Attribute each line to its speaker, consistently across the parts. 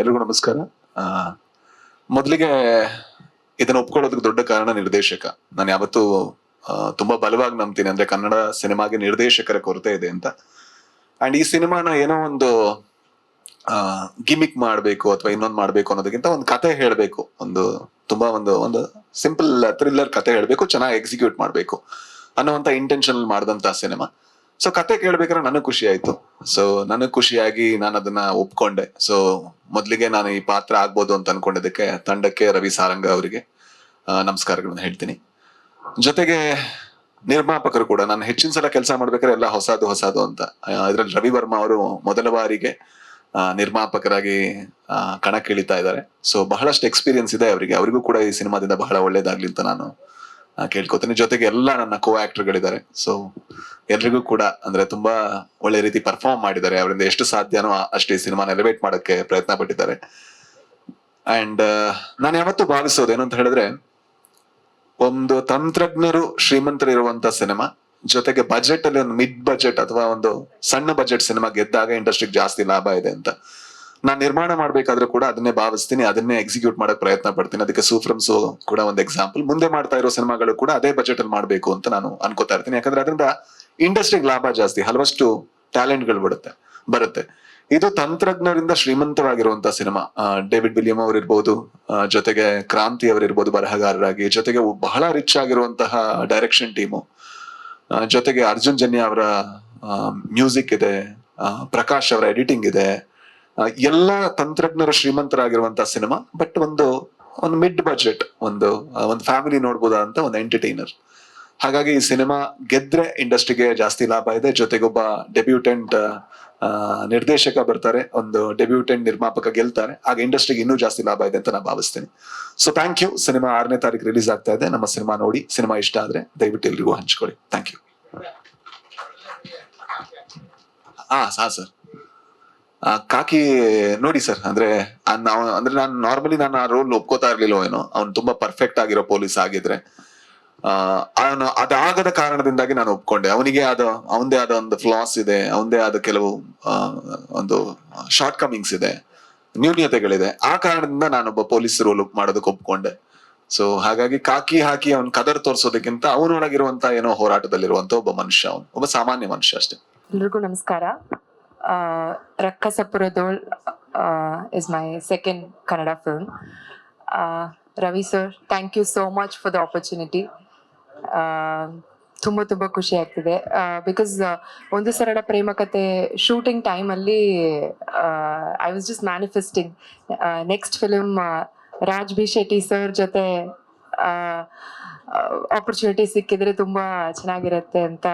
Speaker 1: ಎಲ್ರಿಗೂ ನಮಸ್ಕಾರ. ಮೊದಲಿಗೆ ಇದನ್ನ ಒಪ್ಕೊಳ್ಳೋದಕ್ಕೆ ದೊಡ್ಡ ಕಾರಣ ನಿರ್ದೇಶಕ. ನಾನು ಯಾವತ್ತೂ ತುಂಬಾ ಬಲವಾಗಿ ನಂಬ್ತೀನಿ. ಅಂದ್ರೆ ಕನ್ನಡ ಸಿನಿಮಾಗೆ ನಿರ್ದೇಶಕರ ಕೊರತೆ ಇದೆ ಅಂತ. ಅಂಡ್ ಈ ಸಿನಿಮಾನ ಏನೋ ಒಂದು ಗಿಮಿಕ್ ಮಾಡ್ಬೇಕು ಅಥವಾ ಇನ್ನೊಂದು ಮಾಡ್ಬೇಕು ಅನ್ನೋದಕ್ಕಿಂತ ಒಂದು ಕತೆ ಹೇಳ್ಬೇಕು. ಒಂದು ತುಂಬಾ ಒಂದು ಒಂದು ಸಿಂಪಲ್ ಥ್ರಿಲ್ಲರ್ ಕತೆ ಹೇಳ್ಬೇಕು, ಚೆನ್ನಾಗಿ ಎಕ್ಸಿಕ್ಯೂಟ್ ಮಾಡ್ಬೇಕು ಅನ್ನೋಂತ ಇಂಟೆನ್ಷನ್ ಮಾಡಿದಂತ ಸಿನಿಮಾ. ಸೊ ಕತೆ ಕೇಳ್ಬೇಕಾದ್ರೆ ನನಗ್ ಖುಷಿ ಆಯ್ತು. ಸೊ ನನಗ್ ಖುಷಿಯಾಗಿ ನಾನು ಅದನ್ನ ಒಪ್ಕೊಂಡೆ. ಸೊ ಮೊದಲಿಗೆ ನಾನು ಈ ಪಾತ್ರ ಆಗ್ಬೋದು ಅಂತ ಅನ್ಕೊಂಡಿದ್ದಕ್ಕೆ ತಂಡಕ್ಕೆ ರವಿ ಸಾರಂಗ ಅವರಿಗೆ ನಮಸ್ಕಾರಗಳನ್ನ ಹೇಳ್ತೀನಿ. ಜೊತೆಗೆ ನಿರ್ಮಾಪಕರು ಕೂಡ, ನಾನು ಹೆಚ್ಚಿನ ಸಲ ಕೆಲಸ ಮಾಡ್ಬೇಕಾದ್ರೆ ಎಲ್ಲ ಹೊಸದು ಹೊಸದು ಅಂತ. ಇದ್ರಲ್ಲಿ ರವಿ ವರ್ಮ ಅವರು ಮೊದಲ ಬಾರಿಗೆ ನಿರ್ಮಾಪಕರಾಗಿ ಕಣಕ್ಕಿಳಿತಾ ಇದ್ದಾರೆ. ಸೊ ಬಹಳಷ್ಟು ಎಕ್ಸ್ಪೀರಿಯನ್ಸ್ ಇದೆ ಅವರಿಗೆ. ಅವರಿಗೂ ಕೂಡ ಈ ಸಿನಿಮಾದಿಂದ ಬಹಳ ಒಳ್ಳೇದಾಗ್ಲಿ ಅಂತ ನಾನು ಕೇಳ್ಕೊತೀನಿ. ಜೊತೆಗೆ ಎಲ್ಲ ನನ್ನ ಕೋ ಗಳಿದ್ದಾರೆ ಸೊ ಎಲ್ರಿಗೂ ಕೂಡ ಅಂದ್ರೆ ತುಂಬಾ ಒಳ್ಳೆ ರೀತಿ ಪರ್ಫಾರ್ಮ್ ಮಾಡಿದ್ದಾರೆ. ಅವರಿಂದ ಎಷ್ಟು ಸಾಧ್ಯನೋ ಅಷ್ಟೇ ಈ ಸಿನಿಮಾನ ಎಲಿವೇಟ್ ಮಾಡಕ್ಕೆ ಪ್ರಯತ್ನ ಪಟ್ಟಿದ್ದಾರೆ. ಅಂಡ್ ನಾನು ಯಾವತ್ತೂ ಭಾವಿಸೋದು ಏನು ಅಂತ ಹೇಳಿದ್ರೆ, ಒಂದು ತಂತ್ರಜ್ಞರು ಶ್ರೀಮಂತರಿರುವಂತ ಸಿನಿಮಾ, ಜೊತೆಗೆ ಬಜೆಟ್ ಅಲ್ಲಿ ಒಂದು ಮಿಡ್ ಬಜೆಟ್ ಅಥವಾ ಒಂದು ಸಣ್ಣ ಬಜೆಟ್ ಸಿನಿಮಾ ಗೆದ್ದಾಗ ಇಂಡಸ್ಟ್ರಿಗೆ ಜಾಸ್ತಿ ಲಾಭ ಇದೆ ಅಂತ. ನಾನ್ ನಿರ್ಮಾಣ ಮಾಡ್ಬೇಕಾದ್ರೆ ಕೂಡ ಅದನ್ನೇ ಭಾವಿಸ್ತೀನಿ, ಅದನ್ನೇ ಎಕ್ಸಿಕ್ಯೂಟ್ ಮಾಡಕ್ ಪ್ರಯತ್ನ ಪಡ್ತೀನಿ. ಅದಕ್ಕೆ ಸೂಫ್ರಮ್ ಸೋ ಕೂಡ ಒಂದು ಎಕ್ಸಾಂಪಲ್ ಮುಂದೆ ಮಾಡ್ತಾ ಇರೋ ಸಿನಿಮಾಗಳು ಕೂಡ ಅದೇ ಬಜೆಟ್ ಅಲ್ಲಿ ಮಾಡಬೇಕು ಅಂತ ನಾನು ಅನ್ಕೋತಾ ಇರ್ತೀನಿ. ಯಾಕಂದ್ರೆ ಅದರಿಂದ ಇಂಡಸ್ಟ್ರಿಗೆ ಲಾಭ ಜಾಸ್ತಿ, ಹಲವಷ್ಟು ಟ್ಯಾಲೆಂಟ್ಗಳು ಬಿಡುತ್ತೆ ಬರುತ್ತೆ. ಇದು ತಂತ್ರಜ್ಞರಿಂದ ಶ್ರೀಮಂತವಾಗಿರುವಂತ ಸಿನಿಮಾ. ಡೇವಿಡ್ ವಿಲಿಯಂ ಅವರಿರ್ಬೋದು ಇರ್ಬೋದು ಜೊತೆಗೆ ಕ್ರಾಂತಿ ಅವರಿರ್ಬೋದು, ಬರಹಗಾರರಾಗಿ, ಜೊತೆಗೆ ಬಹಳ ರಿಚ್ ಆಗಿರುವಂತಹ ಡೈರೆಕ್ಷನ್ ಟೀಮು ಜೊತೆಗೆ ಅರ್ಜುನ್ ಜನ್ಯ ಅವರ ಮ್ಯೂಸಿಕ್ ಇದೆ ಪ್ರಕಾಶ್ ಅವರ ಎಡಿಟಿಂಗ್ ಇದೆ. ಎಲ್ಲ ತಂತ್ರಜ್ಞರು ಶ್ರೀಮಂತರಾಗಿರುವಂತಹ ಸಿನಿಮಾ ಬಟ್ ಒಂದು ಒಂದು ಮಿಡ್ ಬಜೆಟ್ ಒಂದು ಒಂದು ಫ್ಯಾಮಿಲಿ ನೋಡ್ಬೋದಂತ ಒಂದು ಎಂಟರ್ಟೈನರ್ ಹಾಗಾಗಿ ಈ ಸಿನಿಮಾ ಗೆದ್ರೆ ಇಂಡಸ್ಟ್ರಿಗೆ ಜಾಸ್ತಿ ಲಾಭ ಇದೆ. ಜೊತೆಗೊಬ್ಬ ಡೆಬ್ಯೂಟೆಂಟ್ ನಿರ್ದೇಶಕ ಬರ್ತಾರೆ ಒಂದು ಡೆಬ್ಯೂಟೆಂಟ್ ನಿರ್ಮಾಪಕ ಗೆಲ್ತಾರೆ. ಆಗ ಇಂಡಸ್ಟ್ರಿಗೆ ಇನ್ನೂ ಜಾಸ್ತಿ ಲಾಭ ಇದೆ ಅಂತ ನಾನು ಭಾವಿಸ್ತೀನಿ. ಸೊ ಥ್ಯಾಂಕ್ ಯು ಸಿನಿಮಾ ಆರನೇ ತಾರೀಕು ರಿಲೀಸ್ ಆಗ್ತಾ ಇದೆ. ನಮ್ಮ ಸಿನಿಮಾ ನೋಡಿ. ಸಿನಿಮಾ ಇಷ್ಟ ಆದ್ರೆ ದಯವಿಟ್ಟು ಎಲ್ರಿಗೂ ಹಂಚ್ಕೊಳ್ಳಿ. ಥ್ಯಾಂಕ್ ಯು ಹಾ ಸಾ ಸರ್. ಕಾಕಿ ನೋಡಿ ಸರ್, ಅಂದ್ರೆ ಅಂದ್ರೆ ನಾನು ನಾರ್ಮಲಿ ನಾನು ಆ ರೋಲ್ ಒಪ್ಕೋತಾ ಇರ್ಲಿಲ್ಲ ಏನೋ, ಅವ್ನು ತುಂಬಾ ಪರ್ಫೆಕ್ಟ್ ಆಗಿರೋ ಪೊಲೀಸ್ ಆಗಿದ್ರೆ ಅವನು ಅದಾಗದ ಕಾರಣದಿಂದಾಗಿ ನಾನು ಒಪ್ಕೊಂಡೆ. ಅವನಿಗೆ ಆದ ಅವನದೇ ಆದ ಒಂದು ಫ್ಲಾಸ್ ಇದೆ, ಅವನದೇ ಆದ ಕೆಲವು ಒಂದು ಶಾರ್ಟ್ ಕಮಿಂಗ್ಸ್ ಇದೆ ನ್ಯೂನ್ಯತೆಗಳಿದೆ ಆ ಕಾರಣದಿಂದ ನಾನೊಬ್ಬ ಪೊಲೀಸ್ ರೋಲ್ ಮಾಡೋದಕ್ಕೆ ಒಪ್ಕೊಂಡೆ. ಸೊ ಹಾಗಾಗಿ ಕಾಕಿ ಹಾಕಿ ಅವನ್ ಕದರ್ ತೋರಿಸೋದಕ್ಕಿಂತ ಅವನೊಳಗಿರುವಂತ ಏನೋ ಹೋರಾಟದಲ್ಲಿರುವಂತ ಒಬ್ಬ ಮನುಷ್ಯ ಅವನು, ಒಬ್ಬ ಸಾಮಾನ್ಯ ಮನುಷ್ಯ ಅಷ್ಟೇ.
Speaker 2: ಎಲ್ರಿಗೂ ನಮಸ್ಕಾರ. Rakkasapuradol is my second Kannada film Ravi sir thank you so much for the opportunity ತುಂಬ ತುಂಬ ಖುಷಿ ಆಗ್ತಿದೆ ಬಿಕಾಸ್ ಒಂದು ಸರಳ ಪ್ರೇಮ ಕತೆ ಶೂಟಿಂಗ್ ಟೈಮಲ್ಲಿ I was just manifesting next film Raj B Shetty sir ಜೊತೆ ಆಪರ್ಚುನಿಟಿ ಸಿಕ್ಕಿದ್ರೆ ತುಂಬ ಚೆನ್ನಾಗಿರುತ್ತೆ ಅಂತ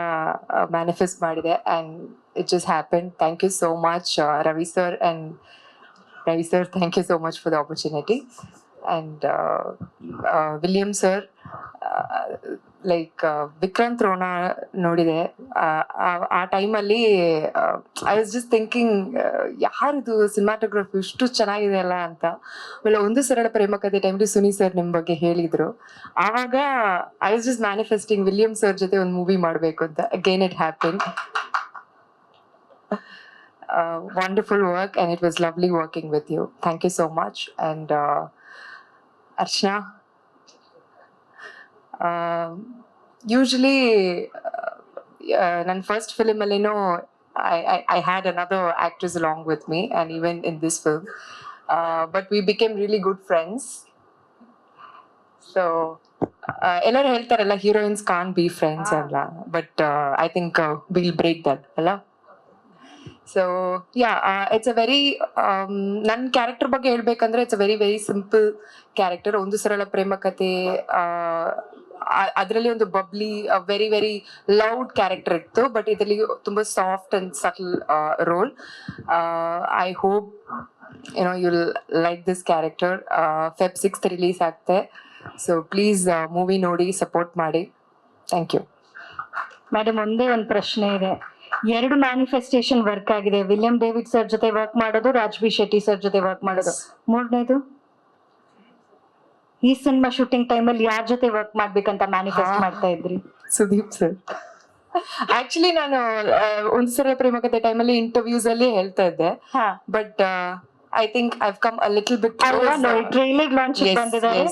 Speaker 2: ಮ್ಯಾನಿಫೆಸ್ಟ್ ಮಾಡಿದೆ and it just happen thank you so much Ravi sir and Ravi sir thank you so much for the opportunity and William sir like Vikrant Rona ನೋಡಿದೆ ಆ, ಟೈಮಲ್ಲಿ I was just thinking ಯಾರಿದು cinematography ಇಷ್ಟು ಚೆನ್ನಾಗಿದೆ ಅಲ್ಲ ಅಂತ. ಆಮೇಲೆ ಒಂದು ಸರಳ ಪ್ರೇಮಕತೆ ಟೈಮಲ್ಲಿ ಸುನಿ ಸರ್ ನಿಮ್ಮ ಬಗ್ಗೆ ಹೇಳಿದ್ರು. ಆವಾಗ I was just manifesting William sir ಜೊತೆ ಒಂದು ಮೂವಿ ಮಾಡಬೇಕು ಅಂತ. Again it happen wonderful work and it was lovely working with you thank you so much and Archana usually ನನ್ನ ಫಸ್ಟ್ ಫಿಲಿಮಲ್ಲೇನೋ I, I, I had another actress along with me and even in this film. Uh, but we became really good friends. So ಎಲ್ಲರೂ ಹೇಳ್ತಾರಲ್ಲ heroines can't be friends ಅಲ್ಲ but I think will break that ಅಲ್ಲ? So yeah it's a very ನನ್ನ character ಬಗ್ಗೆ ಹೇಳ್ಬೇಕಂದ್ರೆ it's a very very simple character ಒಂದು ಸರಳ ಪ್ರೇಮ ಕತೆ ಅದರಲ್ಲಿ ಒಂದು bubbly very very loud character ಇತ್ತು ಬಟ್ ಇದರಲ್ಲಿ ತುಂಬಾ soft and subtle role I hope ಏನೋ you like this character Feb six release ಆಗ್ತೆ. So please movie ನೋಡಿ ಸಪೋರ್ಟ್ ಮಾಡಿ. ಥ್ಯಾಂಕ್ ಯು
Speaker 3: ಮೇಡಮ್ ಒಂದೇ ಒಂದು ಪ್ರಶ್ನೆ ಇದೆ. ಎರಡು ಮ್ಯಾನಿಫೆಸ್ಟೇಷನ್ ವರ್ಕ್ ಆಗಿದೆ. ವಿಲಿಯಂ ಡೇವಿಡ್ ಸರ್ ಜೊತೆ ವರ್ಕ್ ಮಾಡೋದು ರಾಜ್ಬಿ ಶೆಟ್ಟಿ ಸರ್ ಜೊತೆ ವರ್ಕ್ ಮಾಡೋದು. ಮೂರನೇದು? ಈ ಸಿನಿಮಾ ಶೂಟಿಂಗ್ ಟೈಮಲ್ಲಿ ಯಾರ ಜೊತೆ ವರ್ಕ್ ಮಾಡ್ಬೇಕಂತ ಮ್ಯಾನಿಫೆಸ್ಟ್ ಮಾಡ್ತಾ ಇದ್ರಿ?
Speaker 2: ಸುದೀಪ್ ಸರ್ ಆಕ್ಚುಲಿ ನಾನು ಆ, ಒಂದು ಟೈಮ್ ಟೈಮಲ್ಲಿ ಇಂಟರ್ವ್ಯೂಸ್ ಅಲ್ಲಿ ಹೇಳ್ತಾ ಇದ್ದೆ. But I think I've come
Speaker 3: a
Speaker 2: little
Speaker 3: bit trailer launch
Speaker 2: ಬಂದಿದೆ.
Speaker 3: ಬಂದಿದ್ದಾರೆ.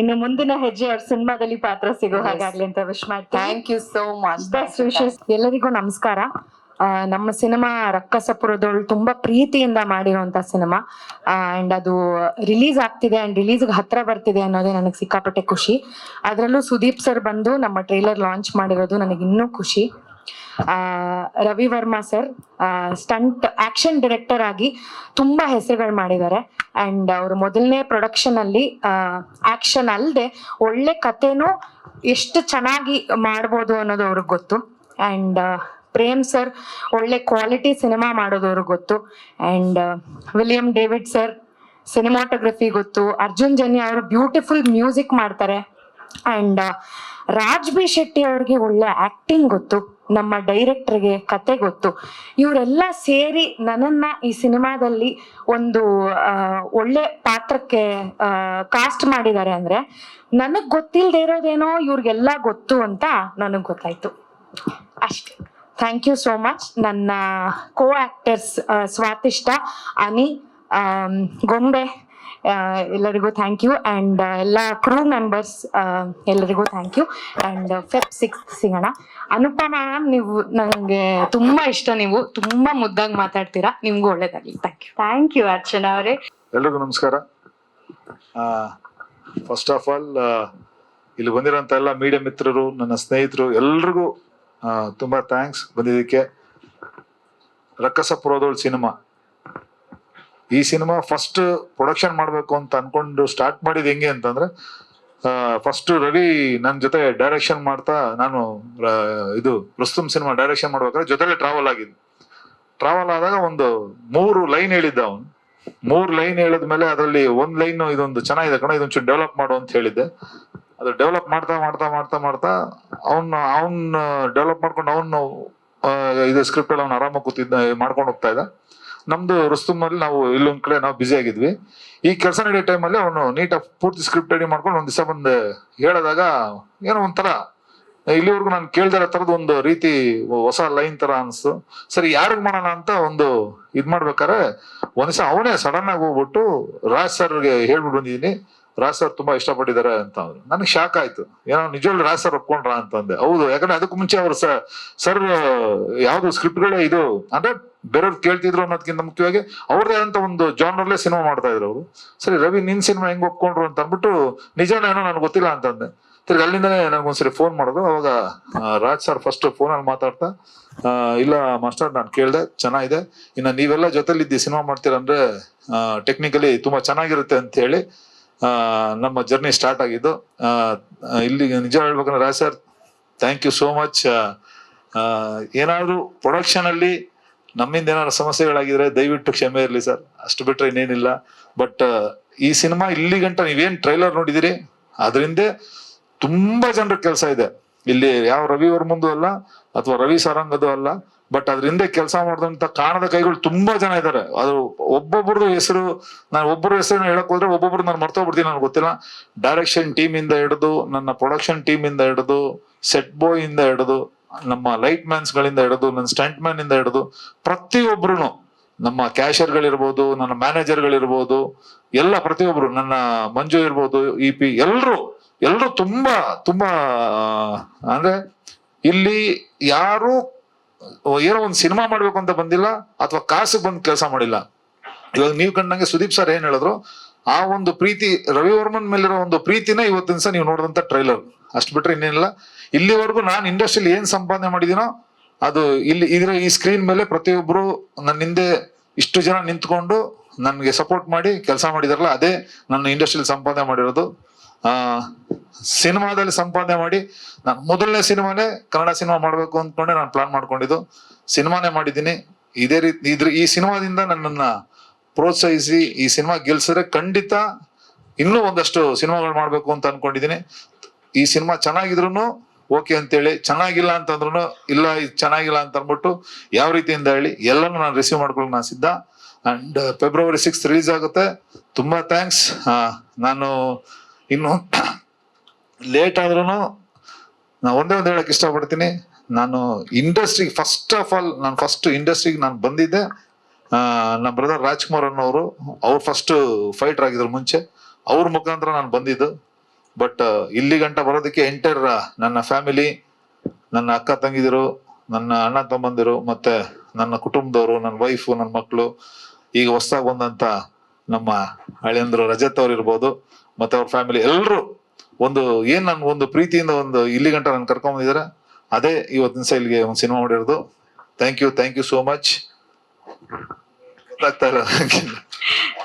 Speaker 3: ಇನ್ನು ಮುಂದಿನ ಹೆಜ್ಜೆ ಅವ್ರ ಸಿನಿಮಾದಲ್ಲಿ ಪಾತ್ರ ಸಿಗೋ. ಹಾಗಾಗ್ಲಿ ಅಂತ ವಿಶ್ ಮಾಡ್ತೀನಿ.
Speaker 2: Thank you so much
Speaker 3: best wishes ಎಲ್ಲರಿಗೂ ನಮಸ್ಕಾರ. ನಮ್ಮ ಸಿನಿಮಾ ರಕ್ಕಸಪುರದೊಳು ತುಂಬಾ ಪ್ರೀತಿಯಿಂದ ಮಾಡಿರುವಂತ ಸಿನಿಮಾ. ಅಂಡ್ ಅದು ರಿಲೀಸ್ ಆಗ್ತಿದೆ ಅಂಡ್ ರಿಲೀಸ್ ಹತ್ರ ಬರ್ತಿದೆ ಅನ್ನೋದೇ ನನಗೆ ಸಿಕ್ಕಾಪಟ್ಟೆ ಖುಷಿ. ಅದರಲ್ಲೂ ಸುದೀಪ್ ಸರ್ ಬಂದು ನಮ್ಮ ಟ್ರೈಲರ್ ಲಾಂಚ್ ಮಾಡಿರೋದು ನನಗೆ ಇನ್ನೂ ಖುಷಿ. Ravi Varma sir stunt action director ಆಗಿ ತುಂಬಾ ಹೆಸರುಗಳು ಮಾಡಿದ್ದಾರೆ. ಅಂಡ್ ಅವರು ಮೊದಲನೇ ಪ್ರೊಡಕ್ಷನ್ ಅಲ್ಲಿ ಆಕ್ಷನ್ ಅಲ್ಲದೆ ಒಳ್ಳೆ ಕಥೆನೂ ಎಷ್ಟು ಚೆನ್ನಾಗಿ ಮಾಡ್ಬೋದು ಅನ್ನೋದು ಅವ್ರಿಗೆ ಗೊತ್ತು. ಅಂಡ್ ಪ್ರೇಮ್ ಸರ್ ಒಳ್ಳೆ ಕ್ವಾಲಿಟಿ ಸಿನಿಮಾ ಮಾಡೋದು ಅವ್ರಿಗೆ ಗೊತ್ತು. And William David sir cinematography ಗೊತ್ತು. ಅರ್ಜುನ್ ಜನ್ಯ ಅವರು ಬ್ಯೂಟಿಫುಲ್ ಮ್ಯೂಸಿಕ್ ಮಾಡ್ತಾರೆ. ಅಂಡ್ ರಾಜ್ ಬಿ ಶೆಟ್ಟಿ ಅವ್ರಿಗೆ ಒಳ್ಳೆ ಆಕ್ಟಿಂಗ್ ಗೊತ್ತು. ನಮ್ಮ ಡೈರೆಕ್ಟರ್ಗೆ ಕತೆ ಗೊತ್ತು. ಇವರೆಲ್ಲ ಸೇರಿ ನನ್ನನ್ನ ಈ ಸಿನಿಮಾದಲ್ಲಿ ಒಂದು ಒಳ್ಳೆ ಪಾತ್ರಕ್ಕೆ ಕಾಸ್ಟ್ ಮಾಡಿದ್ದಾರೆ ಅಂದ್ರೆ ನನಗ್ ಗೊತ್ತಿಲ್ಲದೆ ಇರೋದೇನೋ ಇವ್ರಿಗೆಲ್ಲ ಗೊತ್ತು ಅಂತ ನನಗ್ ಗೊತ್ತಾಯ್ತು. ಅಷ್ಟೇ. ಥ್ಯಾಂಕ್ ಯು ಸೋ ಮಚ್ ನನ್ನ ಕೋ ಆಕ್ಟರ್ಸ್ ಸ್ವಾತಿಷ್ಠ ಅನಿ ಗೊಂಬೆ ಎಲ್ಲರಿಗೂ ಥ್ಯಾಂಕ್ ಯು ಆ್ಯಂಡ್ ಎಲ್ಲ ಕ್ರೂ ಮೆಂಬರ್ಸ್ ಎಲ್ಲರಿಗೂ thank you and Feb six ಸಿಗೋಣ. ಅನುಪಮ ಮ್ಯಾಮ್ ನೀವು ನನಗೆ ತುಂಬ ಇಷ್ಟ. ನೀವು ತುಂಬ ಮುದ್ದಾಗಿ ಮಾತಾಡ್ತೀರಾ. ನಿಮಗೂ ಒಳ್ಳೇದಾಗಲಿ. Thank you thank you Archana ಅವರೇ.
Speaker 4: ಎಲ್ರಿಗೂ ನಮಸ್ಕಾರ. ಫಸ್ಟ್ ಆಫ್ ಆಲ್ ಇಲ್ಲಿ ಬಂದಿರೋಂಥ ಎಲ್ಲ ಮೀಡಿಯಾ ಮಿತ್ರರು ನನ್ನ ಸ್ನೇಹಿತರು ಎಲ್ರಿಗೂ ತುಂಬ ತುಂಬಾ ಥ್ಯಾಂಕ್ಸ್ ಬಂದಿದ್ದಕ್ಕೆ. ರಕ್ಕಸ ಪುರೋದೋಳ್ ಸಿನಿಮಾ ಈ ಸಿನಿಮಾ ಫಸ್ಟ್ ಪ್ರೊಡಕ್ಷನ್ ಮಾಡಬೇಕು ಅಂತ ಅನ್ಕೊಂಡು ಸ್ಟಾರ್ಟ್ ಮಾಡಿದ ಹೆಂಗೆ ಅಂತಂದ್ರೆ ಫಸ್ಟ್ ರವಿ ನನ್ನ ಜೊತೆ ಡೈರೆಕ್ಷನ್ ಮಾಡ್ತಾ ನಾನು ಇದು ರುಸ್ತುಮ್ ಸಿನಿಮಾ ಡೈರೆಕ್ಷನ್ ಮಾಡ್ಬೇಕಾದ್ರೆ ಜೊತೆಲೆ ಟ್ರಾವೆಲ್ ಆಗಿದ್ದು. ಟ್ರಾವೆಲ್ ಆದಾಗ ಒಂದು ಮೂರು ಲೈನ್ ಹೇಳಿದ್ದ ಅವನು. ಮೂರು ಲೈನ್ ಹೇಳಿದ್ಮೇಲೆ ಅದರಲ್ಲಿ ಒಂದ್ ಲೈನ್ ಇದೊಂದು ಚೆನ್ನಾಗಿದೆ ಕಣ ಇದೊಂಚೂರು ಡೆವಲಪ್ ಮಾಡು ಅಂತ ಹೇಳಿದ್ದೆ. ಅದು ಡೆವಲಪ್ ಮಾಡ್ತಾ ಮಾಡ್ತಾ ಮಾಡ್ತಾ ಮಾಡ್ತಾ ಅವನ್ನ ಅವನ್ ಡೆವಲಪ್ ಮಾಡ್ಕೊಂಡು ಅವನು ಇದು ಸ್ಕ್ರಿಪ್ಟ್ ಅಲ್ಲಿ ಅವ್ನು ಆರಾಮಾಗಿ ಕೂತಿದ್ದ, ಮಾಡ್ಕೊಂಡು ಹೋಗ್ತಾ ಇದ್ದ. ನಮ್ದು ರುಸ್ತುಮಲ್ಲಿ ನಾವು ಇಲ್ಲೊಂದ್ ಕಡೆ ನಾವು ಬ್ಯುಸಿ ಆಗಿದ್ವಿ. ಈ ಕೆಲಸ ನಡೆಯೋ ಟೈಮಲ್ಲಿ ಅವನು ನೀಟಾಗಿ ಪೂರ್ತಿ ಸ್ಕ್ರಿಪ್ಟ್ ರೆಡಿ ಮಾಡ್ಕೊಂಡು ಒಂದ್ ದಿವಸ ಬಂದು ಹೇಳಿದಾಗ ಏನೋ ಒಂಥರ, ಇಲ್ಲಿವರೆಗೂ ನಾನು ಕೇಳ್ದಿರೋ ತರದ ಒಂದು ರೀತಿ ಹೊಸ ಲೈನ್ ತರ ಅನ್ಸ್ತು ಸರಿ, ಯಾರಿಗ್ ಮಾಡೋಣ ಅಂತ ಒಂದು ಇದ್ ಮಾಡ್ಬೇಕಾರೆ ಒಂದ್ಸ ಅವನೇ ಸಡನ್ ಆಗಿ ಹೋಗ್ಬಿಟ್ಟು ರಾಜ್ ಸರ್ಗೆ ಹೇಳ್ಬಿಟ್ಟು ಬಂದಿದೀನಿ. ರಾಜ್ ಸರ್ ತುಂಬಾ ಇಷ್ಟಪಟ್ಟಿದ್ದಾರೆ ಅಂತ ಅಂದ್ರು. ನನಗೆ ಶಾಕ್ ಆಯ್ತು. ಏನೋ ನಿಜವಾಗ್ಲೂ ರಾಜ್ ಸರ್ ಒಪ್ಕೊಂಡ್ರ ಅಂತಂದೆ ಹೌದು, ಯಾಕಂದ್ರೆ ಅದಕ್ಕೂ ಮುಂಚೆ ಅವ್ರು ಸರ್, ಯಾವ್ದು ಸ್ಕ್ರಿಪ್ಟ್ಗಳೇ ಇದು, ಅಂದ್ರೆ ಬೇರೆಯವ್ರು ಕೇಳ್ತಿದ್ರು ಅನ್ನೋದಕ್ಕಿಂತ ಮುಖ್ಯವಾಗಿ ಅವ್ರದೇ ಅಂತ ಒಂದು ಜಾನರ್ಲೇ ಸಿನಿಮಾ ಮಾಡ್ತಾ ಇದ್ರು ಅವರು. ಸರಿ, ರವಿ, ನಿನ್ ಸಿನಿಮಾ ಹೆಂಗ್ ಒಪ್ಕೊಂಡ್ರು ಅಂತ ಅಂದ್ಬಿಟ್ಟು ನಿಜಾನ ಏನೋ ನನಗೆ ಗೊತ್ತಿಲ್ಲ ಅಂತಂದೆ ತಿರ್ಗಿ ಅಲ್ಲಿಂದನೇ ನನಗೊಂದ್ಸರಿ ಫೋನ್ ಮಾಡೋದು. ಅವಾಗ ರಾಜ್ ಸರ್ ಫಸ್ಟ್ ಫೋನಲ್ಲಿ ಮಾತಾಡ್ತಾ ಇಲ್ಲ ಮಾಸ್ಟರ್, ನಾನು ಕೇಳಿದೆ, ಚೆನ್ನಾಗಿದೆ. ಇನ್ನ ನೀವೆಲ್ಲ ಜೊತೆಲಿದ್ದು ಸಿನಿಮಾ ಮಾಡ್ತೀರಂದ್ರೆ ಟೆಕ್ನಿಕಲಿ ತುಂಬಾ ಚೆನ್ನಾಗಿರುತ್ತೆ ಅಂತ ಹೇಳಿ ನಮ್ಮ ಜರ್ನಿ ಸ್ಟಾರ್ಟ್ ಆಗಿದ್ದು ಇಲ್ಲಿ ನಿಜ ಹೇಳ್ಬೇಕಂದ್ರೆ Raj sir thank you so much ಏನಾದರೂ ಪ್ರೊಡಕ್ಷನ್ ಅಲ್ಲಿ ನಮ್ಮಿಂದ ಏನಾದ್ರು ಸಮಸ್ಯೆಗಳಾಗಿದ್ರೆ ದಯವಿಟ್ಟು ಕ್ಷಮೆ ಇರಲಿ ಸರ್. ಅಷ್ಟು ಬಿಟ್ರೆ ಇನ್ನೇನಿಲ್ಲ. ಬಟ್ ಈ ಸಿನಿಮಾ ಇಲ್ಲಿ ಗಂಟ ನೀವೇನು ಟ್ರೈಲರ್ ನೋಡಿದಿರಿ? ಅದರಿಂದ ತುಂಬಾ ಜನರ ಕೆಲಸ ಇದೆ. ಇಲ್ಲಿ ಯಾವ ರವಿ ವರ್ಮಂದು ಅಲ್ಲ, ಅಥವಾ ರವಿ ಸಾರಂಗದು ಅಲ್ಲ ಬಟ್ ಅದ್ರ ಹಿಂದೆ ಕೆಲಸ ಮಾಡಿದಂತ ಕಾಣದ ಕೈಗಳು ತುಂಬಾ ಜನ ಇದ್ದಾರೆ ಅದು ಒಬ್ಬೊಬ್ರದ್ದು ಹೆಸರು, ನಾನು ಒಬ್ಬರ ಹೆಸರು ಹೇಳಕ್ ಹೋದ್ರೆ ಒಬ್ಬೊಬ್ರು ನಾನು ಮರ್ತೋಗ್ಬಿಡ್ತೀನಿ ನನಗೆ ಗೊತ್ತಿಲ್ಲ. ಡೈರೆಕ್ಷನ್ ಟೀಮ್ ಇಂದ ಹಿಡಿದು, ನನ್ನ ಪ್ರೊಡಕ್ಷನ್ ಟೀಮ್ ಇಂದ ಹಿಡಿದು ಸೆಟ್ ಬಾಯ್ ಇಂದ ಹಿಡಿದು, ನಮ್ಮ ಲೈಟ್ ಮ್ಯಾನ್ಸ್ ಗಳಿಂದ ಹಿಡಿದು, ನನ್ನ ಸ್ಟಂಟ್ ಮ್ಯಾನ್ ಇಂದ ಹಿಡಿದು ಪ್ರತಿಯೊಬ್ರು ನಮ್ಮ ಕ್ಯಾಶಿಯರ್ ಗಳಿರ್ಬೋದು, ನನ್ನ ಮ್ಯಾನೇಜರ್ ಗಳಿರ್ಬೋದು, ಎಲ್ಲ ಪ್ರತಿಯೊಬ್ರು, ನನ್ನ ಮಂಜು ಇರ್ಬೋದು ಇ ಪಿ ಎಲ್ರು ಎಲ್ರು ತುಂಬಾ ತುಂಬಾ ಅಂದ್ರೆ ಇಲ್ಲಿ ಯಾರು ಏನೋ ಒಂದು ಸಿನಿಮಾ ಮಾಡ್ಬೇಕು ಅಂತ ಬಂದಿಲ್ಲ ಅಥವಾ ಕಾಸು ಬಂದು ಕೆಲಸ ಮಾಡಿಲ್ಲ. ಇವಾಗ ನೀವು ಕಂಡಂಗೆ ಸುದೀಪ್ ಸರ್ ಏನ್ ಹೇಳಿದ್ರು, ಆ ಒಂದು ಪ್ರೀತಿ, ರವಿವರ್ಮನ್ ಮೇಲಿರೋ ಒಂದು ಪ್ರೀತಿನ ಇವತ್ತಿನ ಸಹ ನೀವು ನೋಡಿದಂತ ಟ್ರೈಲರ್ ಅಷ್ಟು ಬಿಟ್ರೆ ಇನ್ನೇನಿಲ್ಲ. ಇಲ್ಲಿವರೆಗೂ ನಾನು ಇಂಡಸ್ಟ್ರಿಲಿ ಏನ್ ಸಂಪಾದನೆ ಮಾಡಿದೀನೋ, ಅದು ಇಲ್ಲಿ ಇದ್ರ ಈ ಸ್ಕ್ರೀನ್ ಮೇಲೆ ಪ್ರತಿಯೊಬ್ರು ನನ್ನ ಹಿಂದೆ ಇಷ್ಟು ಜನ ನಿಂತ್ಕೊಂಡು ನನ್ಗೆ ಸಪೋರ್ಟ್ ಮಾಡಿ ಕೆಲಸ ಮಾಡಿದಾರಲ್ಲ, ಅದೇ ನನ್ನ ಇಂಡಸ್ಟ್ರಿಯಲ್ಲಿ ಸಂಪಾದನೆ ಮಾಡಿರೋದು. ಆ, ಸಿನಿಮಾದಲ್ಲಿ ಸಂಪಾದನೆ ಮಾಡಿ, ನಾನು ಮೊದಲನೇ ಸಿನಿಮಾನೇ ಕನ್ನಡ ಸಿನಿಮಾ ಮಾಡ್ಬೇಕು ಅಂದ್ಕೊಂಡೆ ನಾನು ಪ್ಲಾನ್ ಮಾಡ್ಕೊಂಡಿದ್ದು. ಸಿನಿಮಾನೇ ಮಾಡಿದ್ದೀನಿ. ಇದೇ ರೀತಿ ಇದ್ರ, ಈ ಸಿನಿಮಾದಿಂದ ನನ್ನನ್ನ ಪ್ರೋತ್ಸಾಹಿಸಿ ಈ ಸಿನಿಮಾ ಗೆಲ್ಸಿದ್ರೆ ಖಂಡಿತ ಇನ್ನೂ ಒಂದಷ್ಟು ಸಿನಿಮಾಗಳು ಮಾಡ್ಬೇಕು ಅಂತ ಅನ್ಕೊಂಡಿದ್ದೀನಿ. ಈ ಸಿನಿಮಾ ಚೆನ್ನಾಗಿದ್ರು ಓಕೆ ಅಂತೇಳಿ, ಚೆನ್ನಾಗಿಲ್ಲ ಅಂತಂದ್ರು ಇಲ್ಲ ಇದು ಚೆನ್ನಾಗಿಲ್ಲ ಅಂತ ಅಂದ್ಬಿಟ್ಟು ಯಾವ ರೀತಿಯಿಂದ ಹೇಳಿ ಎಲ್ಲನೂ ನಾನು ರಿಸೀವ್ ಮಾಡ್ಕೊಳ್ಳೋಕೆ ನಾನು ಸಿದ್ಧ. ಅಂಡ್ ಫೆಬ್ರವರಿ ಸಿಕ್ಸ್ ರಿಲೀಸ್ ಆಗುತ್ತೆ. ತುಂಬಾ ಥ್ಯಾಂಕ್ಸ್ ನಾನು ಇನ್ನು ಲೇಟ್ ಆದ್ರೂ ನಾ ಒಂದೇ ಒಂದು ಹೇಳಕ್ ಇಷ್ಟಪಡ್ತೀನಿ. ನಾನು ಇಂಡಸ್ಟ್ರಿಗೆ ಫಸ್ಟ್ ಆಫ್ ಆಲ್ ನಾನು ಫಸ್ಟ್ ಇಂಡಸ್ಟ್ರಿಗೆ ನಾನು ಬಂದಿದ್ದೆ. ನಮ್ಮ ಬ್ರದರ್ ರಾಜ್ಕುಮಾರ್ ಅನ್ನೋರು, ಅವ್ರು ಫಸ್ಟ್ ಫೈಟರ್ ಆಗಿದ್ರು ಮುಂಚೆ. ಅವ್ರ ಮುಖಾಂತರ ನಾನು ಬಂದಿದ್ದು. ಬಟ್ ಇಲ್ಲಿ ಗಂಟ ಬರೋದಕ್ಕೆ ಎಂಟರ್ ನನ್ನ ಫ್ಯಾಮಿಲಿ ನನ್ನ ಅಕ್ಕ ತಂಗಿದಿರು, ನನ್ನ ಅಣ್ಣ ತಮ್ಮಂದಿರು, ಮತ್ತೆ ನನ್ನ ಕುಟುಂಬದವರು, ನನ್ನ ವೈಫು ನನ್ನ ಮಕ್ಕಳು ಈಗ ಹೊಸದಾಗಿ ಬಂದಂತ ನಮ್ಮ ಹಳೆಯಂದ್ರು ರಜತ್ ಅವ್ರು ಇರ್ಬೋದು. ಮತ್ತೆ ಅವ್ರ ಫ್ಯಾಮಿಲಿ ಎಲ್ಲರೂ ಒಂದು ಏನ್ ನನ್ ಒಂದು ಪ್ರೀತಿಯಿಂದ ಒಂದು ಇಲ್ಲಿ ಗಂಟ ನನ್ ಕರ್ಕೊಂಡ್ ಅದೇ ಇವತ್ತಿನ ಸೈಲ್ಗೆ ಒಂದು ಸಿನಿಮಾ ಮಾಡಿರೋದು. Thank you thank you so much ಗೊತ್ತಾಗ್ತಾ ಇಲ್ಲ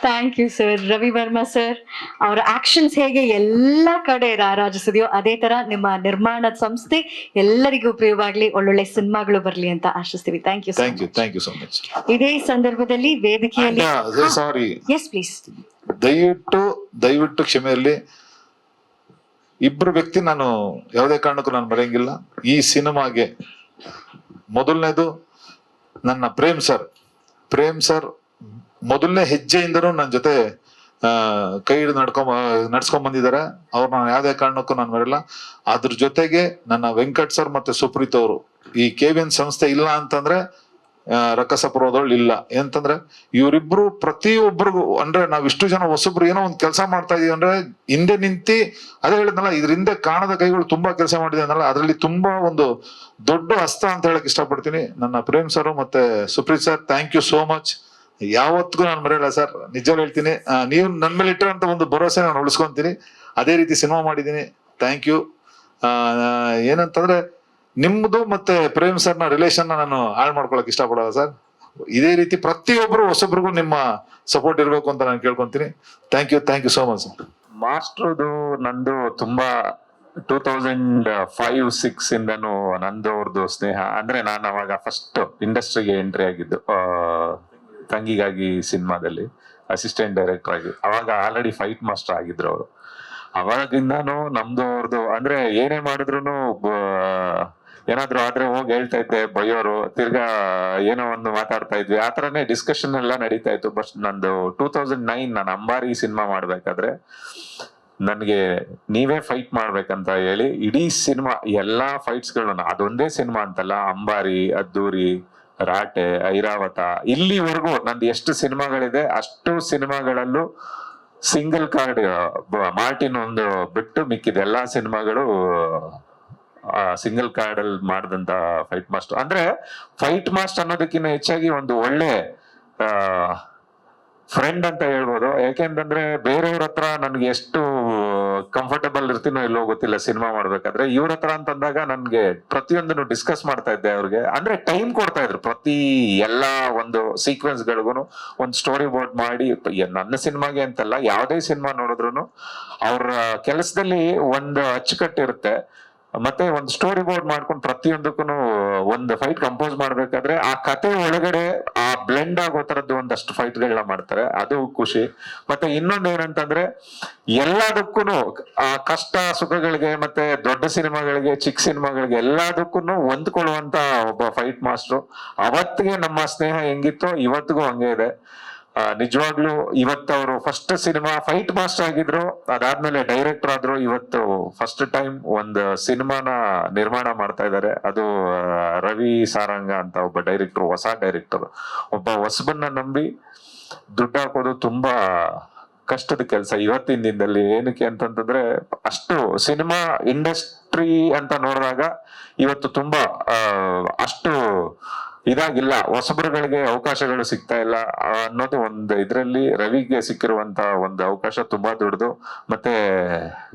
Speaker 5: thank you sir Ravi Varma sir ಅವರ ಆಕ್ಷನ್ಸ್ ಹೇಗೆ ಎಲ್ಲ ಕಡೆ ರಾರಾಜಿಸಿದೆಯೋ ಅದೇ ತರ ನಿಮ್ಮ ನಿರ್ಮಾಣ ಸಂಸ್ಥೆ ಎಲ್ಲರಿಗೂ ಉಪಯೋಗವಾಗ್ಲಿ ಒಳ್ಳೊಳ್ಳೆ ಸಿನಿಮಾಗಳು ಬರ್ಲಿ ಅಂತ ಆಶಿಸ್ತೀವಿ. Thank you
Speaker 4: thank you thank you so much
Speaker 5: ಇದೇ ಸಂದರ್ಭದಲ್ಲಿ ವೇದಿಕೆಯಲ್ಲಿ
Speaker 4: ಸಾರಿ
Speaker 5: ಎಸ್ ಪ್ಲೀಸ್
Speaker 4: ದಯವಿಟ್ಟು ದಯವಿಟ್ಟು ಕ್ಷಮೆ ಇರಲಿ ಇಬ್ರು ವ್ಯಕ್ತಿ ನಾನು ಯಾವುದೇ ಕಾರಣಕ್ಕೂ ನಾನು ಮರೆಯಂಗಿಲ್ಲ ಈ ಸಿನಿಮಾಗೆ ಮೊದಲನೇದು ನನ್ನ ಪ್ರೇಮ್ ಸರ್. ಪ್ರೇಮ್ ಸರ್ ಮೊದಲನೇ ಹೆಜ್ಜೆಯಿಂದನೂ ನನ್ನ ಜೊತೆ ಕೈ ಹಿಡಿದು ನಡ್ಕೊಂಡ್ ನಡ್ಸ್ಕೊಂಡ್ ಬಂದಿದ್ದಾರೆ. ಅವ್ರು ನಾನು ಯಾವುದೇ ಕಾರಣಕ್ಕೂ ನಾನು ಮರೆಯಲ್ಲ ಅದ್ರ ಜೊತೆಗೆ ನನ್ನ ವೆಂಕಟ್ ಸರ್ ಮತ್ತೆ ಸುಪ್ರೀತ್ ಅವರು ಈ ಕೆವಿಎನ್ ಸಂಸ್ಥೆ ಇಲ್ಲ ಅಂತಂದ್ರೆ ರಕ್ಕಸಪುರದೊಳ್ ಇಲ್ಲ. ಏನಂತಂದ್ರೆ ಇವರಿಬ್ರು ಪ್ರತಿಯೊಬ್ಬರಿಗೂ ಅಂದ್ರೆ ನಾವ್ ಇಷ್ಟು ಜನ ಹೊಸಬ್ರು ಏನೋ ಒಂದ್ ಕೆಲಸ ಮಾಡ್ತಾ ಇದೀವಿ ಅಂದ್ರೆ ಹಿಂದೆ ನಿಂತಿ ಅದೇ ಹೇಳಿದ್ನಲ್ಲ ಇದ್ರ ಹಿಂದೆ ಕಾಣದ ಕೈಗಳು ತುಂಬಾ ಕೆಲಸ ಮಾಡಿದೆ ಅನ್ನಲ್ಲ ಅದ್ರಲ್ಲಿ ತುಂಬಾ ಒಂದು ದೊಡ್ಡ ಹಸ್ತ ಅಂತ ಹೇಳಕ್ ಇಷ್ಟಪಡ್ತೀನಿ. ನನ್ನ ಪ್ರೇಮ್ ಸರ್ ಮತ್ತೆ Supreeth sir thank you so much ಯಾವತ್ತಿಗೂ ನಾನು ಮರೆಯಲ್ಲ ಸರ್ ನಿಜ ಹೇಳ್ತೀನಿ. ನೀವು ನನ್ ಮೇಲೆ ಇಟ್ಟಿರೋಂತ ಒಂದು ಭರವಸೆ ನಾನು ಉಳಿಸ್ಕೊಂತೀನಿ. ಅದೇ ರೀತಿ ಸಿನಿಮಾ ಮಾಡಿದೀನಿ ಥ್ಯಾಂಕ್ ಯು ಏನಂತಂದ್ರೆ ನಿಮ್ದು ಮತ್ತೆ ಪ್ರೇಮ್ ಸರ್ನ ರಿಲೇಷನ್ ನಾನು ಹಾಳು ಮಾಡ್ಕೊಳಕ್ ಇಷ್ಟಪಡಲ್ಲ ಸರ್. ಇದೇ ರೀತಿ ಪ್ರತಿಯೊಬ್ಬರು ಹೊಸೊಬ್ರಿಗೂ ನಿಮ್ಮ ಸಪೋರ್ಟ್ ಇರಬೇಕು ಅಂತ ನಾನು ಕೇಳ್ಕೊಂತೀನಿ. Thank you thank you so much sir
Speaker 6: ಮಾಸ್ಟ್ರದು ನಂದು ತುಂಬಾ ಟೂ ತೌಸಂಡ್ ಫೈವ್ ಸಿಕ್ಸ್ ಇಂದನು ನಂದು ಅವ್ರದ್ದು ಸ್ನೇಹ. ಅಂದ್ರೆ ನಾನು ಅವಾಗ ಫಸ್ಟ್ ಇಂಡಸ್ಟ್ರಿಗೆ ಎಂಟ್ರಿ ಆಗಿದ್ದು ತಂಗಿಗಾಗಿ ಸಿನಿಮಾದಲ್ಲಿ ಅಸಿಸ್ಟೆಂಟ್ ಡೈರೆಕ್ಟರ್ ಆಗಿ. ಅವಾಗ ಆಲ್ರೆಡಿ ಫೈಟ್ ಮಾಸ್ಟರ್ ಆಗಿದ್ರು ಅವರು. ಅವಾಗಿಂದಾನು ನಮ್ದು ಅವ್ರದ್ದು ಅಂದ್ರೆ ಏನೇ ಮಾಡಿದ್ರು ಏನಾದ್ರು ಆದ್ರೆ ಹೋಗಿ ಹೇಳ್ತಾ ಇದ್ದೆ ಬೈಯೋರು, ತಿರ್ಗಾ ಏನೋ ಒಂದು ಮಾತಾಡ್ತಾ ಇದ್ವಿ. ಆ ತರನೇ ಡಿಸ್ಕಷನ್ ಎಲ್ಲ ನಡೀತಾ ಇತ್ತು. ಬಟ್ ನಂದು ಟೂ ತೌಸಂಡ್ ನೈನ್ ನಾನು ಅಂಬಾರಿ ಸಿನಿಮಾ ಮಾಡ್ಬೇಕಾದ್ರೆ ನನ್ಗೆ ನೀವೇ ಫೈಟ್ ಮಾಡ್ಬೇಕಂತ ಹೇಳಿ ಇಡೀ ಸಿನಿಮಾ ಎಲ್ಲಾ ಫೈಟ್ಸ್ ಗಳನ್ನ, ಅದೊಂದೇ ಸಿನಿಮಾ ಅಂತಲ್ಲ, ಅಂಬಾರಿ, ಅದ್ದೂರಿ, ರಾಟೆ, ಐರಾವತ, ಇಲ್ಲಿವರೆಗೂ ನಂದು ಎಷ್ಟು ಸಿನಿಮಾಗಳಿದೆ ಅಷ್ಟು ಸಿನಿಮಾಗಳಲ್ಲೂ ಸಿಂಗಲ್ ಕಾರ್ಡ್ ಮಾರ್ಟಿನ್ ಒಂದು ಬಿಟ್ಟು ಮಿಕ್ಕಿದೆ ಎಲ್ಲಾ ಸಿನಿಮಾಗಳು ಸಿಂಗಲ್ ಕಾರ್ಡ್ ಅಲ್ಲಿ ಮಾಡಿದಂತ ಫೈಟ್ ಮಾಸ್ಟರ್ ಅಂದ್ರೆ ಫೈಟ್ ಮಾಸ್ಟರ್ ಅನ್ನೋದಕ್ಕಿಂತ ಹೆಚ್ಚಾಗಿ ಒಂದು ಒಳ್ಳೆ ಫ್ರೆಂಡ್ ಅಂತ ಹೇಳ್ಬೋದು. ಯಾಕೆಂತಂದ್ರೆ ಬೇರೆಯವ್ರ ಹತ್ರ ನನ್ಗೆ ಎಷ್ಟು ಕಂಫರ್ಟಬಲ್ ಇರ್ತೀನೋ ಇಲ್ಲೋ ಗೊತ್ತಿಲ್ಲ ಸಿನಿಮಾ ಮಾಡ್ಬೇಕಾದ್ರೆ, ಇವ್ರ ಹತ್ರ ಅಂತಂದಾಗ ನನ್ಗೆ ಪ್ರತಿಯೊಂದನ್ನು ಡಿಸ್ಕಸ್ ಮಾಡ್ತಾ ಇದ್ದೆ ಅವ್ರಿಗೆ. ಅಂದ್ರೆ ಟೈಮ್ ಕೊಡ್ತಾ ಇದ್ರು ಪ್ರತಿ ಎಲ್ಲಾ ಒಂದು ಸೀಕ್ವೆನ್ಸ್ ಗಳಿಗೂ ಒಂದು ಸ್ಟೋರಿ ಬೋರ್ಡ್ ಮಾಡಿ ನನ್ನ ಸಿನಿಮಾಗೆ ಅಂತಲ್ಲ, ಯಾವುದೇ ಸಿನಿಮಾ ನೋಡಿದ್ರು ಅವ್ರ ಕೆಲಸದಲ್ಲಿ ಒಂದು ಅಚ್ಚುಕಟ್ಟು ಇರುತ್ತೆ ಮತ್ತೆ ಒಂದು ಸ್ಟೋರಿ ಬೋರ್ಡ್ ಮಾಡ್ಕೊಂಡು ಪ್ರತಿಯೊಂದಕ್ಕೂ ಒಂದು ಫೈಟ್ ಕಂಪೋಸ್ ಮಾಡ್ಬೇಕಾದ್ರೆ ಆ ಕತೆ ಒಳಗಡೆ ಆ ಬ್ಲೆಂಡ್ ಆಗೋ ತರದ್ದು ಒಂದಷ್ಟು ಫೈಟ್ ಗಳನ್ನ ಮಾಡ್ತಾರೆ. ಅದು ಖುಷಿ. ಮತ್ತೆ ಇನ್ನೊಂದು ಏನಂತಂದ್ರೆ ಎಲ್ಲದಕ್ಕೂ ಆ ಕಷ್ಟ ಸುಖಗಳಿಗೆ ಮತ್ತೆ ದೊಡ್ಡ ಸಿನಿಮಾಗಳಿಗೆ ಚಿಕ್ಕ ಸಿನಿಮಾಗಳಿಗೆ ಎಲ್ಲದಕ್ಕೂ ಹೊಂದ್ಕೊಳ್ಳುವಂತ ಒಬ್ಬ ಫೈಟ್ ಮಾಸ್ಟ್ರು ಅವತ್ತಿಗೆ ನಮ್ಮ ಸ್ನೇಹ ಹೆಂಗಿತ್ತೋ ಇವತ್ತಿಗೂ ಹಂಗೆ ಇದೆ. ನಿಜವಾಗ್ಲೂ ಇವತ್ತು ಅವರು ಫಸ್ಟ್ ಸಿನಿಮಾ ಫೈಟ್ ಮಾಸ್ಟರ್ ಆಗಿದ್ರು. ಅದಾದ್ಮೇಲೆ ಡೈರೆಕ್ಟರ್ ಆದ್ರು ಇವತ್ತು ಫಸ್ಟ್ ಟೈಮ್ ಒಂದು ಸಿನಿಮಾನ ನಿರ್ಮಾಣ ಮಾಡ್ತಾ ಇದ್ದಾರೆ. ಅದು ರವಿ ಸಾರಂಗ ಅಂತ ಒಬ್ಬ ಡೈರೆಕ್ಟರ್ ಹೊಸ ಡೈರೆಕ್ಟರ್ ಒಬ್ಬ ಹೊಸಬನ್ನ ನಂಬಿ ದುಡ್ಡು ಹಾಕೋದು ತುಂಬಾ ಕಷ್ಟದ ಕೆಲಸ. ಇವತ್ತಿನ ದಿನದಲ್ಲಿ ಏನಕ್ಕೆ ಅಂತಂತಂದ್ರೆ ಅಷ್ಟು ಸಿನಿಮಾ ಇಂಡಸ್ಟ್ರಿ ಅಂತ ನೋಡಿದಾಗ ಇವತ್ತು ತುಂಬಾ ಅಷ್ಟು ಇದಾಗಿಲ್ಲ. ಹೊಸಬರುಗಳಿಗೆ ಅವಕಾಶಗಳು ಸಿಗ್ತಾ ಇಲ್ಲ ಅನ್ನೋದು ಒಂದು ಇದರಲ್ಲಿ ರವಿಗೆ ಸಿಕ್ಕಿರುವಂತ ಒಂದು ಅವಕಾಶ ತುಂಬಾ ದೊಡ್ಡದು. ಮತ್ತೆ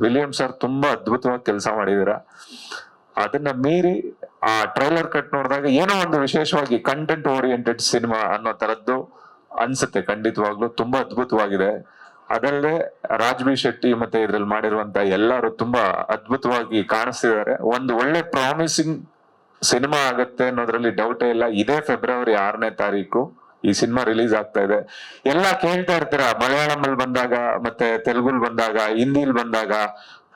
Speaker 6: ವಿಲಿಯಂ ಸರ್ ತುಂಬಾ ಅದ್ಭುತವಾಗಿ ಕೆಲಸ ಮಾಡಿದೀರ. ಅದನ್ನ ಮೀರಿ ಆ ಟ್ರೈಲರ್ ಕಟ್ ನೋಡಿದಾಗ ಏನೋ ಒಂದು ವಿಶೇಷವಾಗಿ ಕಂಟೆಂಟ್ ಓರಿಯೆಂಟೆಡ್ ಸಿನಿಮಾ ಅನ್ನೋ ತರದ್ದು ಅನ್ಸುತ್ತೆ ಖಂಡಿತವಾಗ್ಲೂ. ತುಂಬಾ ಅದ್ಭುತವಾಗಿದೆ. ಅದಲ್ಲದೆ ರಾಜ್ ಬಿ ಶೆಟ್ಟಿ ಮತ್ತೆ ಇದ್ರಲ್ಲಿ ಮಾಡಿರುವಂತ ಎಲ್ಲರೂ ತುಂಬಾ ಅದ್ಭುತವಾಗಿ ಕಾಣಿಸ್ತಿದ್ದಾರೆ. ಒಂದು ಒಳ್ಳೆ ಪ್ರಾಮಿಸಿಂಗ್ ಸಿನಿಮಾ ಆಗತ್ತೆ ಅನ್ನೋದ್ರಲ್ಲಿ ಡೌಟೇ ಇಲ್ಲ. ಇದೇ ಫೆಬ್ರವರಿ ಆರನೇ ತಾರೀಕು ಈ ಸಿನಿಮಾ ರಿಲೀಸ್ ಆಗ್ತಾ ಇದೆ. ಎಲ್ಲ ಕೇಳ್ತಾ ಇರ್ತೀರಾ? ಮಲಯಾಳಂ ಅಲ್ಲಿ ಬಂದಾಗ, ಮತ್ತೆ ತೆಲುಗುಲ್ ಬಂದಾಗ, ಹಿಂದಿಲ್ ಬಂದಾಗ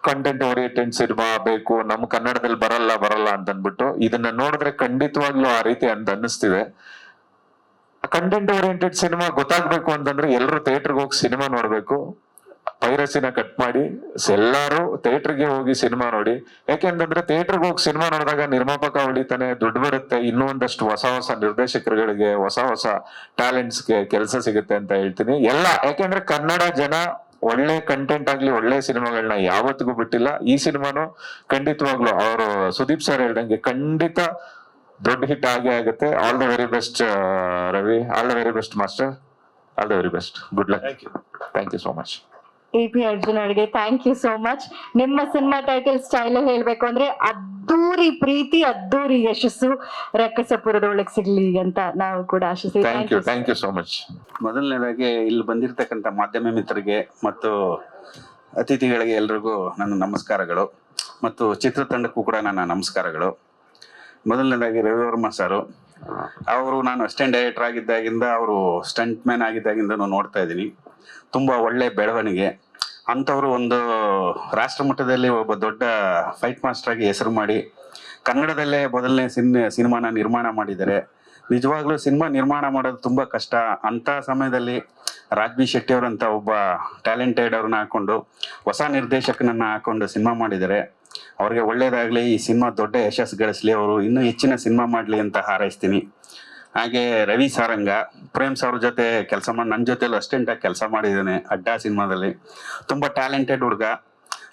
Speaker 6: ಕಂಟೆಂಟ್ ಓರಿಯೆಂಟೆಡ್ ಸಿನಿಮಾ ಬೇಕು, ನಮ್ ಕನ್ನಡದಲ್ಲಿ ಬರಲ್ಲ ಬರಲ್ಲ ಅಂತ ಅನ್ಬಿಟ್ಟು ಇದನ್ನ ನೋಡಿದ್ರೆ ಖಂಡಿತವಾಗ್ಲೂ ಆ ರೀತಿ ಅಂತ ಅನ್ನಿಸ್ತಿದೆ. ಕಂಟೆಂಟ್ ಓರಿಯೆಂಟೆಡ್ ಸಿನಿಮಾ ಗೊತ್ತಾಗ್ಬೇಕು ಅಂತಂದ್ರೆ ಎಲ್ಲರೂ ಥಿಯೇಟರ್ಗೆ ಹೋಗಿ ಸಿನಿಮಾ ನೋಡ್ಬೇಕು. ಪೈರಸಿನ ಕಟ್ ಮಾಡಿ ಎಲ್ಲರೂ ಥಿಯೇಟರ್ಗೆ ಹೋಗಿ ಸಿನಿಮಾ ನೋಡಿ. ಯಾಕೆಂತಂದ್ರೆ ಥಿಯೇಟರ್ಗೆ ಹೋಗಿ ಸಿನಿಮಾ ನೋಡಿದಾಗ ನಿರ್ಮಾಪಕ ಹೊಡಿತಾನೆ ದುಡ್ಡು ಬರುತ್ತೆ ಇನ್ನೂ ಒಂದಷ್ಟು ಹೊಸ ಹೊಸ ನಿರ್ದೇಶಕರುಗಳಿಗೆ ಹೊಸ ಹೊಸ ಟ್ಯಾಲೆಂಟ್ಸ್ಗೆ ಕೆಲಸ ಸಿಗುತ್ತೆ ಅಂತ ಹೇಳ್ತೀನಿ. ಎಲ್ಲ ಯಾಕೆಂದ್ರೆ ಕನ್ನಡ ಜನ ಒಳ್ಳೆ ಕಂಟೆಂಟ್ ಆಗ್ಲಿ ಒಳ್ಳೆ ಸಿನಿಮಾಗಳನ್ನ ಯಾವತ್ತಿಗೂ ಬಿಟ್ಟಿಲ್ಲ. ಈ ಸಿನಿಮಾನು ಖಂಡಿತವಾಗ್ಲು ಅವರು ಸುದೀಪ್ ಸರ್ ಹೇಳ್ದಂಗೆ ಖಂಡಿತ ದೊಡ್ಡ ಹಿಟ್ ಆಗೇ ಆಗುತ್ತೆ. All the very best Ravi. All the very best master all the very best good luck thank you so much
Speaker 5: A P Arjun ಅವರಿಗೆ ಥ್ಯಾಂಕ್ ಯು ಸೋ ಮಚ್ ನಿಮ್ಮ ಸಿನಿಮಾ ಟೈಟಲ್ ಸ್ಟೈಲ್ ಹೇಳ್ಬೇಕು ಅಂದ್ರೆ ಅದ್ದೂರಿ ಪ್ರೀತಿ ಅದ್ದೂರಿ ಯಶಸ್ಸು ರಕ್ಕಸಪುರದೊಳಗೆ ಸಿಗ್ಲಿ ಅಂತ ನಾವು ಕೂಡ ಆಶಿಸ್ತೀವಿ.
Speaker 6: Thank you thank you so much
Speaker 7: ಮೊದಲನೇದಾಗಿ ಇಲ್ಲಿ ಬಂದಿರತಕ್ಕಂಥ ಮಾಧ್ಯಮ ಮಿತ್ರರಿಗೆ ಮತ್ತು ಅತಿಥಿಗಳಿಗೆ ಎಲ್ರಿಗೂ ನನ್ನ ನಮಸ್ಕಾರಗಳು. ಮತ್ತು ಚಿತ್ರತಂಡಕ್ಕೂ ಕೂಡ ನನ್ನ ನಮಸ್ಕಾರಗಳು. ಮೊದಲನೇದಾಗಿ ರವಿವರ್ಮ ಸರು. ಅವರು ನಾನು ಅಸ್ಟೆಂಟ್ ಡೈರೆಕ್ಟರ್ ಆಗಿದ್ದಾಗಿಂದ ಅವರು ಸ್ಟಂಟ್ ಮ್ಯಾನ್ ಆಗಿದ್ದಾಗಿಂದ ನೋಡ್ತಾ ಇದ್ದೀನಿ. ತುಂಬ ಒಳ್ಳೆ ಬೆಳವಣಿಗೆ. ಅಂಥವರು ಒಂದು ರಾಷ್ಟ್ರ ಮಟ್ಟದಲ್ಲಿ ಒಬ್ಬ ದೊಡ್ಡ ಫೈಟ್ ಮಾಸ್ಟರ್ ಆಗಿ ಹೆಸರು ಮಾಡಿ, ಕನ್ನಡದಲ್ಲೇ ಮೊದಲನೇ ಸಿನ್, ಸಿನಿಮಾನ ನಿರ್ಮಾಣ ಮಾಡಿದ್ದಾರೆ. ನಿಜವಾಗ್ಲೂ ಸಿನಿಮಾ ನಿರ್ಮಾಣ ಮಾಡೋದು ತುಂಬಾ ಕಷ್ಟ. ಅಂತ ಸಮಯದಲ್ಲಿ ರಾಜ್ಬಿ ಶೆಟ್ಟಿ ಅವರಂತ ಒಬ್ಬ ಟ್ಯಾಲೆಂಟೆಡ್ ಅವ್ರನ್ನ ಹಾಕೊಂಡು, ಹೊಸ ನಿರ್ದೇಶಕನನ್ನ ಹಾಕೊಂಡು ಸಿನಿಮಾ ಮಾಡಿದ್ದಾರೆ. ಅವ್ರಿಗೆ ಒಳ್ಳೇದಾಗ್ಲಿ, ಈ ಸಿನಿಮಾ ದೊಡ್ಡ ಯಶಸ್ಸು ಗಳಿಸ್ಲಿ, ಅವರು ಇನ್ನೂ ಹೆಚ್ಚಿನ ಸಿನಿಮಾ ಮಾಡಲಿ ಅಂತ ಹಾರೈಸ್ತೀನಿ. ಹಾಗೆ ರವಿ ಸಾರಂಗ, ಪ್ರೇಮ್ ಸರ್ ಜೊತೆ ಕೆಲಸ ಮಾಡಿ ನನ್ನ ಜೊತೆಲೂ ಅಸ್ಟೆಂಟಾಗಿ ಕೆಲಸ ಮಾಡಿದ್ದಾನೆ, ಅಡ್ಡ ಸಿನಿಮಾದಲ್ಲಿ. ತುಂಬ ಟ್ಯಾಲೆಂಟೆಡ್ ಹುಡುಗ.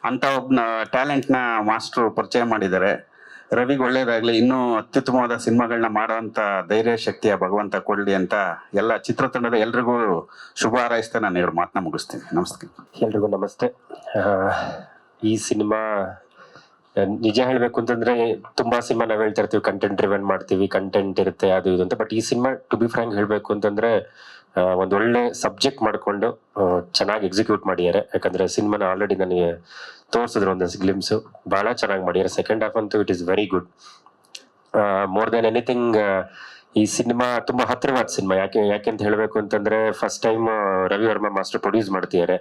Speaker 7: ಅಂತ ಒಬ್ಬನ ಟ್ಯಾಲೆಂಟ್ನ ಮಾಸ್ಟ್ರು ಪರಿಚಯ ಮಾಡಿದ್ದಾರೆ. ರವಿಗೆ ಒಳ್ಳೇದಾಗಲಿ, ಇನ್ನೂ ಅತ್ಯುತ್ತಮವಾದ ಸಿನಿಮಾಗಳನ್ನ ಮಾಡೋವಂಥ ಧೈರ್ಯ ಶಕ್ತಿಯ ಭಗವಂತ ಕೊಡಲಿ ಅಂತ ಎಲ್ಲ ಚಿತ್ರತಂಡದ ಎಲ್ರಿಗೂ ಶುಭ ಹಾರೈಸ್ತಾ ನಾನು ಎರಡು ಮಾತನ್ನ ಮುಗಿಸ್ತೀನಿ. ನಮಸ್ತೆ.
Speaker 8: ಎಲ್ರಿಗೂ ನಮಸ್ತೆ. ಈ ಸಿನಿಮಾ ನಿಜ ಹೇಳ್ಬೇಕು ಅಂತಂದ್ರೆ ತುಂಬಾ ಸಿನಿಮಾ ನಾವ್ ಹೇಳ್ತಾ ಇರ್ತೀವಿ ಕಂಟೆಂಟ್ ಡ್ರಿವೆನ್ ಮಾಡ್ತೀವಿ ಕಂಟೆಂಟ್ ಇರುತ್ತೆ, ಅದು ಇದು ಅಂತ. ಬಟ್ ಈ ಸಿನಿಮಾ ಟು ಬಿ ಫ್ರಾಂಕ್ ಹೇಳ್ಬೇಕು ಅಂತಂದ್ರೆ ಒಂದ್ ಒಳ್ಳೆ ಸಬ್ಜೆಕ್ಟ್ ಮಾಡ್ಕೊಂಡು ಚೆನ್ನಾಗಿ ಎಕ್ಸಿಕ್ಯೂಟ್ ಮಾಡಿದ್ದಾರೆ. ಯಾಕಂದ್ರೆ ಸಿನಿಮಾನ ಆಲ್ರೆಡಿ ನನಗೆ ತೋರಿಸಿದ್ರು ಒಂದ್ ಗ್ಲಿಮ್ಸ್ ಬಹಳ ಚೆನ್ನಾಗಿ ಮಾಡಿದ್ದಾರೆ. ಸೆಕೆಂಡ್ ಹಾಫ್ ಅಂತೂ it is very good more than anything ಈ ಸಿನಿಮಾ ತುಂಬಾ ಹತ್ತಿರವಾದ ಸಿನಿಮಾ. ಯಾಕೆ ಯಾಕೆ ಅಂತ ಹೇಳಬೇಕು ಅಂತಂದ್ರೆ first time Ravi Varma master produce ಮಾಡ್ತಿದ್ದಾರೆ.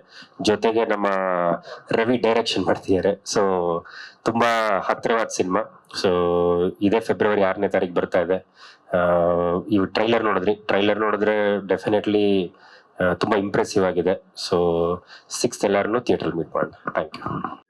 Speaker 8: ಜೊತೆಗೆ ನಮ್ಮ ರವಿ ಡೈರೆಕ್ಷನ್ ಮಾಡ್ತಿದ್ದಾರೆ. ಸೊ ತುಂಬಾ ಹತ್ತಿರವಾದ ಸಿನಿಮಾ. ಸೊ ಇದೇ ಫೆಬ್ರವರಿ ಆರನೇ ತಾರೀಕು ಬರ್ತಾ ಇದೆ. ಇವು ಟ್ರೈಲರ್ ನೋಡಿದ್ರಿ? ಟ್ರೈಲರ್ ನೋಡಿದ್ರೆ ಡೆಫಿನೆಟ್ಲಿ ತುಂಬಾ ಇಂಪ್ರೆಸಿವ್ ಆಗಿದೆ. ಸೊ ಸಿಕ್ಸ್ ಎಲ್ಲಾರನ್ನು ಥಿಯೇಟರ್ ಮೀಟ್ ಮಾಡೋಣ ಥ್ಯಾಂಕ್ ಯು